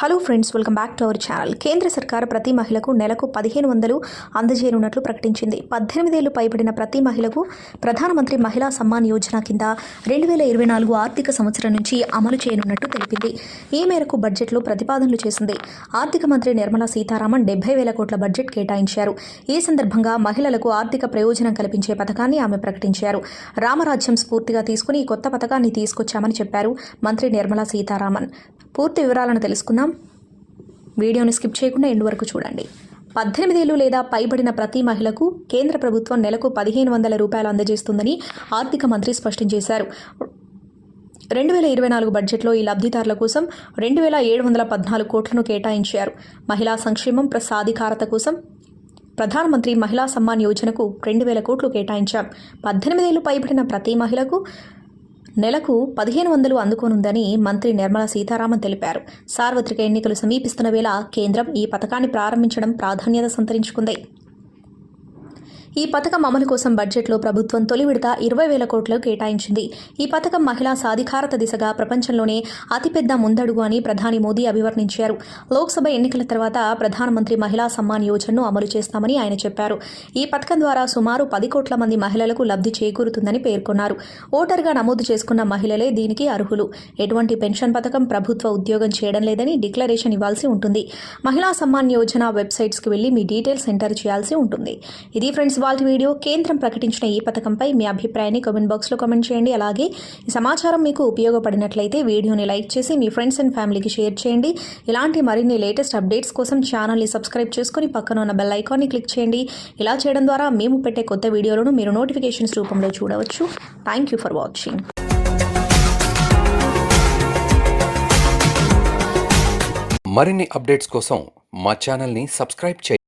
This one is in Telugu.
Hello friends welcome back to our channel కేంద్ర సర్కార్ ప్రతి మహిళకు నెలకు పదిహేను వందలు అందజేయనున్నట్లు ప్రకటించింది. పద్దెనిమిదేళ్ళు పైబడిన ప్రతి మహిళకు ప్రధానమంత్రి మహిళా సమ్మాన్ యోజన కింద రెండు వేల ఇరవై నాలుగు ఆర్థిక సంవత్సరం నుంచి అమలు చేయనున్నట్టు తెలిపింది. ఈ మేరకు బడ్జెట్లో ప్రతిపాదనలు చేసింది ఆర్థిక మంత్రి నిర్మలా సీతారామన్ డెబ్బై వేల కోట్ల బడ్జెట్ కేటాయించారు. ఈ సందర్భంగా మహిళలకు ఆర్థిక ప్రయోజనం కల్పించే పథకాన్ని ఆమె ప్రకటించారు. రామరాజ్యం స్ఫూర్తిగా తీసుకుని ఈ కొత్త పథకాన్ని తీసుకొచ్చామని చెప్పారు మంత్రి నిర్మలా సీతారామన్. పూర్తి వివరాలను తెలుసుకుందాం. వీడియోని స్కిప్ చేయకుండా ఎండు వరకు చూడండి. పద్దెనిమిదేళ్ళు లేదా పైబడిన ప్రతి మహిళకు కేంద్ర ప్రభుత్వం నెలకు పదిహేను వందల రూపాయలు అందజేస్తుందని ఆర్థిక మంత్రి స్పష్టం చేశారు. రెండు వేల ఇరవై నాలుగు బడ్జెట్లో ఈ లబ్ధిదారుల కోసం రెండు వేల ఏడు వందల పద్నాలుగు కోట్లను కేటాయించారు. మహిళా సంక్షేమం ప్రసాధికారత సాధికారత కోసం ప్రధానమంత్రి మహిళా సమ్మాన్ యోజనకు రెండు వేల కోట్లు కేటాయించాం. పద్దెనిమిదేళ్ళు పైబడిన ప్రతి మహిళకు నెలకు పదిహేను వందలు అందుకోనుందని మంత్రి నిర్మలా సీతారామన్ తెలిపారు. సార్వత్రిక ఎన్నికలు సమీపిస్తున్న వేళ కేంద్రం ఈ పథకాన్ని ప్రారంభించడం ప్రాధాన్యత సంతరించుకుంది. ఈ పథకం అమలు కోసం బడ్జెట్లో ప్రభుత్వం తొలి విడత ఇరవై వేల కోట్లు కేటాయించింది. ఈ పథకం మహిళా సాధికారత దిశగా ప్రపంచంలోనే అతిపెద్ద ముందడుగు అని ప్రధాని మోదీ అభివర్ణించారు. లోక్సభ ఎన్నికల తర్వాత ప్రధానమంత్రి మహిళా సమ్మాన్ యోజనను అమలు చేస్తామని ఆయన చెప్పారు. ఈ పథకం ద్వారా సుమారు పది కోట్ల మంది మహిళలకు లబ్ధి చేకూరుతుందని పేర్కొన్నారు. ఓటర్గా నమోదు చేసుకున్న మహిళలే దీనికి అర్హులు. ఎటువంటి పెన్షన్ పథకం ప్రభుత్వ ఉద్యోగం చేయడం లేదని డిక్లరేషన్ ఇవ్వాల్సి ఉంటుంది. మహిళా సమ్మాన్ యోజన వెబ్సైట్స్కి వెళ్ళి మీ డీటెయిల్స్ ఎంటర్ చేయాల్సి ఉంటుంది. ఇది ఫ్రెండ్స్ ఇవాళ వీడియో కేంద్రం ప్రకటించిన ఈ పథకంపై మీ అభిప్రాయాన్ని కామెంట్ బాక్స్లో కామెంట్ చేయండి. అలాగే ఈ సమాచారం మీకు ఉపయోగపడినట్లయితే వీడియోని లైక్ చేసి మీ ఫ్రెండ్స్ అండ్ ఫ్యామిలీకి షేర్ చేయండి. ఇలాంటి మరిన్ని లేటెస్ట్ అప్డేట్స్ కోసం ఛానల్ని సబ్స్క్రైబ్ చేసుకుని పక్కన ఉన్న బెల్ ఐకాన్ని క్లిక్ చేయండి. ఇలా చేయడం ద్వారా మేము పెట్టే కొత్త వీడియోలను మీరు నోటిఫికేషన్స్ రూపంలో చూడవచ్చు. థ్యాంక్ యూ ఫర్ వాచింగ్ మరిన్ని అప్డేట్స్ కోసం మా ఛానల్ని సబ్స్క్రైబ్ చేయండి.